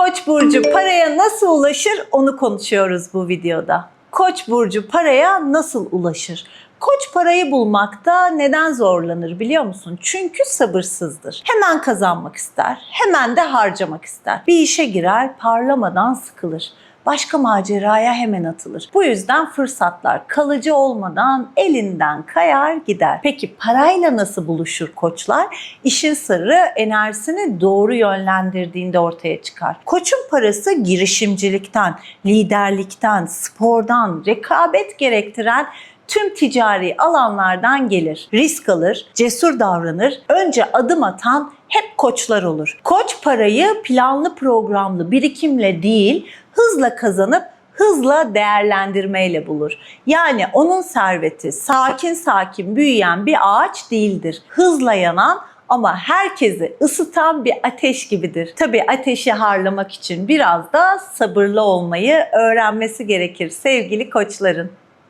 Koç burcu paraya nasıl ulaşır onu konuşuyoruz bu videoda. Koç burcu paraya nasıl ulaşır? Koç parayı bulmakta neden zorlanır biliyor musun? Çünkü sabırsızdır. Hemen kazanmak ister, hemen de harcamak ister. Bir işe girer, parlamadan sıkılır başka maceraya hemen atılır. Bu yüzden fırsatlar kalıcı olmadan elinden kayar gider. Peki parayla nasıl buluşur koçlar? İşin sırrı enerjisini doğru yönlendirdiğinde ortaya çıkar. Koçun parası girişimcilikten, liderlikten, spordan, rekabet gerektiren tüm ticari alanlardan gelir. Risk alır, cesur davranır, önce adım atan hep koçlar olur. Koç parayı planlı programlı birikimle değil, hızla kazanıp hızla değerlendirmeyle bulur. Yani onun serveti sakin sakin büyüyen bir ağaç değildir. Hızla yanan ama herkesi ısıtan bir ateş gibidir. Tabii ateşi harlamak için biraz da sabırlı olmayı öğrenmesi gerekir sevgili koçların.